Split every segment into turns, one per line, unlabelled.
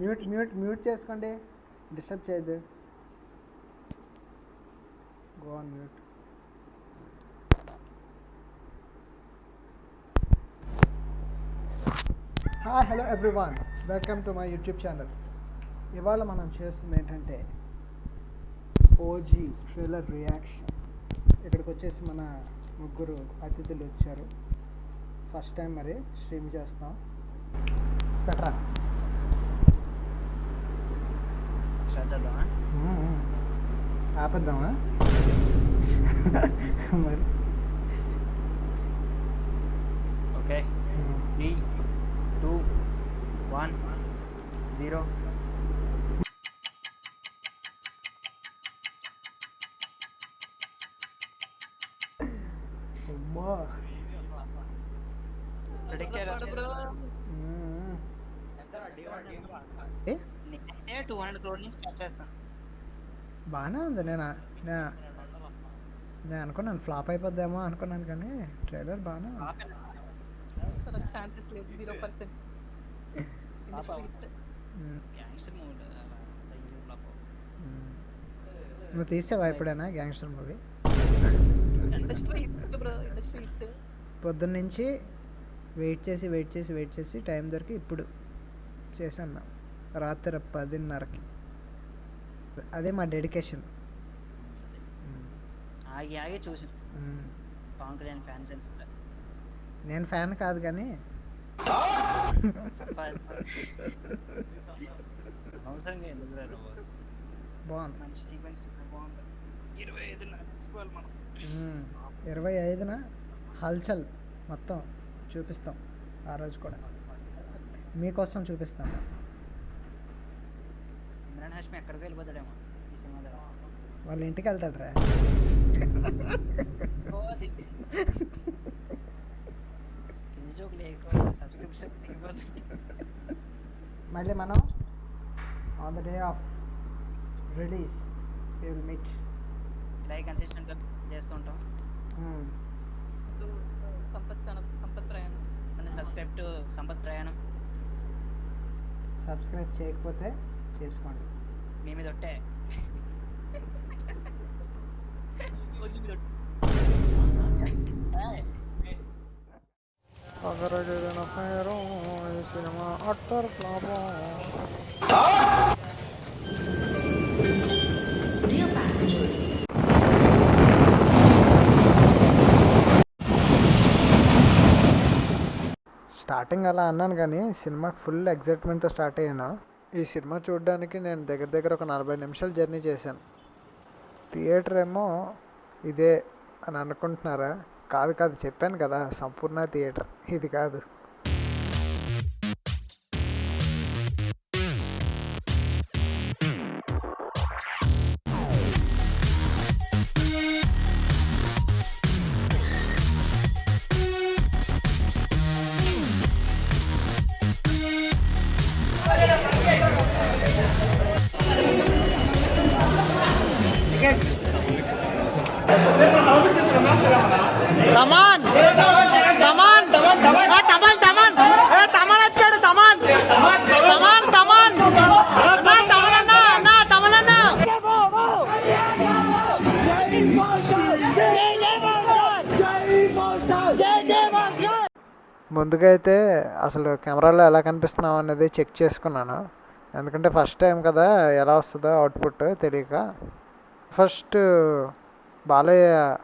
Mute mute mute చేసుకోండి. Disturb చేయొద్దు. Go on mute. Hi hello everyone welcome to my YouTube channel ఇవాళ మనం చేస్తుంది ఏంటంటే ఓజీ ట్రైలర్ రియాక్షన్ ఇక్కడికి వచ్చేసి మన ముగ్గురు అతిథులు వచ్చారు. ఫస్ట్ టైం మరి స్ట్రీమ్ చేస్తాం. పెట్టరా?
స్టార్ట్ చేద్దామా
ఆపేద్దామా మరి
okay three two one zero
అమ్మా
ప్రిడిక్ట్
మ్మ్. ఏ
నేనైతే టూ హండ్రెడ్ క్రోడ్ నుంచి స్టార్ట్ చేస్తాను.
బాగానే ఉంది. నేను నేను నేను అనుకున్నాను ఫ్లాప్ అయిపోద్దేమో అనుకున్నాను కానీ ట్రైలర్ బాగానే
మూవీ
మ్మ్. నువ్వు తీసావా ఎప్పుడైనా gangster movie
industry hit bro industry hit.
పొద్దున్న నుంచి వెయిట్ చేసి వెయిట్ చేసి వెయిట్ చేసి టైం దొరికి ఇప్పుడు చేశాను. మేము రాత్రి పదిన్నరకి. అదే మా డెడికేషన్.
ఆగి ఆగి చూసాను పవన్ కళ్యాణ్ ఫ్యాన్స్ అని
నేను ఫ్యాన్ కాదు కానీ.
అవసరంగా ఎందుకు?
బాగుంది.
మంచి సీక్వెన్స్ బాగుంది. ఇరవై ఐదు మనం.
మ్మ్. ఇరవై ఐదున హల్చల్ మొత్తం చూపిస్తాం. ఆ రోజు కూడా. మీకోసం చూపిస్తాం.
ఇమ్రాన్ హాష్మి ఎక్కడికి వెళ్ళిపోతాడేమో ఈ సినిమా ద్వారా
వాళ్ళ ఇంటికి వెళ్తాడ్రా.
తిని జోక్ లేక సబ్స్క్రిప్షన్
మళ్ళీ మనం on the day of release will meet
like కన్సిస్టెంట్గా చేస్తుంటాం
సంపత్ ఛానల్ సంపత్ ప్రయాణం
మన సబ్స్క్రైబ్ టు సంపత్ ప్రయాణం
సబ్స్క్రైబ్ చేయకపోతే చేసుకోండి.
మీ మీద ఒట్టే.
పేరు ఈ సినిమా అట్టర్ ఫ్లాప్ స్టార్టింగ్ అలా అన్నాను కానీ సినిమాకి ఫుల్ ఎగ్జైట్మెంట్తో స్టార్ట్ అయ్యాను. ఈ సినిమా చూడడానికి నేను దగ్గర దగ్గర ఒక నలభై నిమిషాలు జర్నీ చేశాను. థియేటర్ ఏమో ఇదే అని అనుకుంటున్నారా? కాదు కాదు చెప్పాను కదా సంపూర్ణ థియేటర్. ఇది కాదు. తమాన్. తమాన్. తమాన్ తమాన్. తమాన్ వచ్చాడు తమాన్. తమాన్ తమాన్. తమన్ అన్న నా ముందుగా అయితే అసలు కెమెరాలో ఎలా కనిపిస్తున్నాం అనేది చెక్ చేసుకున్నాను. ఎందుకంటే ఫస్ట్ టైం కదా ఎలా వస్తుందో అవుట్పుట్ తెలియక. First Balayya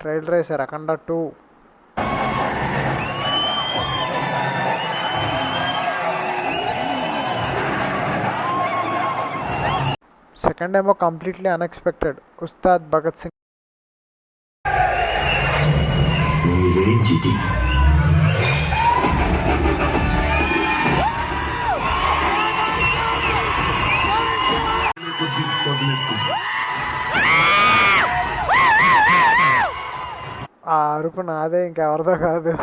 trailer Akhanda two. Second ఏమో కంప్లీట్లీ అన్ఎక్స్పెక్టెడ్. ఉస్తాద్ భగత్ సింగ్. అరుపు నాదే ఇంకెవరిదో కాదు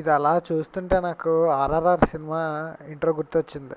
ఇది అలా చూస్తుంటే నాకు ఆర్ఆర్ఆర్ సినిమా ఇంట్రో గుర్తొచ్చింది.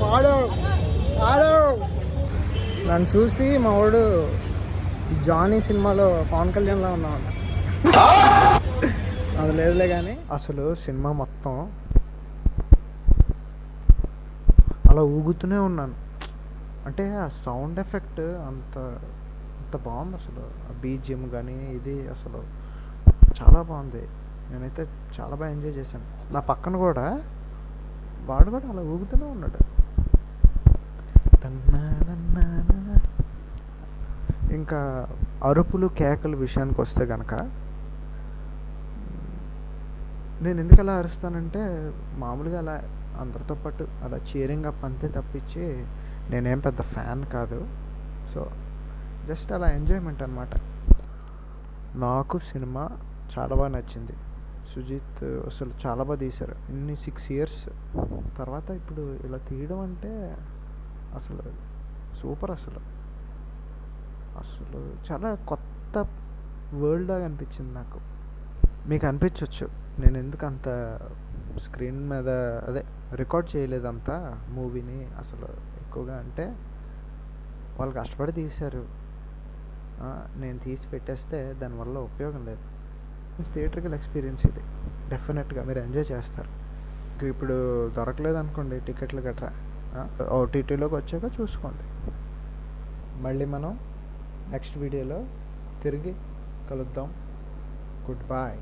పాడు. పాడు. నన్ను చూసి మా వాడు జానీ సినిమాలో పవన్ కళ్యాణ్లో ఉన్నాడు. అది లేదులే కానీ అసలు సినిమా మొత్తం అలా ఊగుతూనే ఉన్నాను. అంటే ఆ సౌండ్ ఎఫెక్ట్ అంత అంత బాగుంది అసలు. ఆ బీజిఎం కానీ ఇది అసలు చాలా బాగుంది. నేనైతే చాలా బాగా ఎంజాయ్ చేశాను. నా పక్కన కూడా వాడు కూడా అలా ఊగుతూనే ఉన్నాడు. ఇంకా అరుపులు కేకలు విషయానికి వస్తే కనుక నేను ఎందుకు అలా అరుస్తానంటే మామూలుగా అలా అందరితో పాటు అలా చీరింగ్ అప్ అంతే తప్పించి నేనేం పెద్ద ఫ్యాన్ కాదు. సో జస్ట్ అలా ఎంజాయ్మెంట్ అనమాట నాకు సినిమా చాలా బాగా నచ్చింది. సుజిత్ అసలు చాలా బాగా తీశారు. ఇన్ని సిక్స్ ఇయర్స్ తర్వాత ఇప్పుడు ఇలా తీయడం అంటే అసలు సూపర్ అసలు. అసలు చాలా కొత్త వరల్డ్ లాగా అనిపించింది నాకు. మీకు అనిపించవచ్చు నేను ఎందుకు అంత స్క్రీన్ మీద అదే రికార్డ్ చేయలేదంతా మూవీని అసలు ఎక్కువగా అంటే వాళ్ళు కష్టపడి తీశారు. నేను తీసి పెట్టేస్తే దానివల్ల ఉపయోగం లేదు. థియేటర్కల్ ఎక్స్పీరియన్స్ ఇది. డెఫినెట్గా మీరు ఎంజాయ్ చేస్తారు. ఇప్పుడు దొరకలేదు అనుకోండి టికెట్లు గట్రా. ఓటీటీలోకి వచ్చాక చూసుకోండి. మళ్ళీ మనం నెక్స్ట్ వీడియోలో తిరిగి కలుద్దాం. Good bye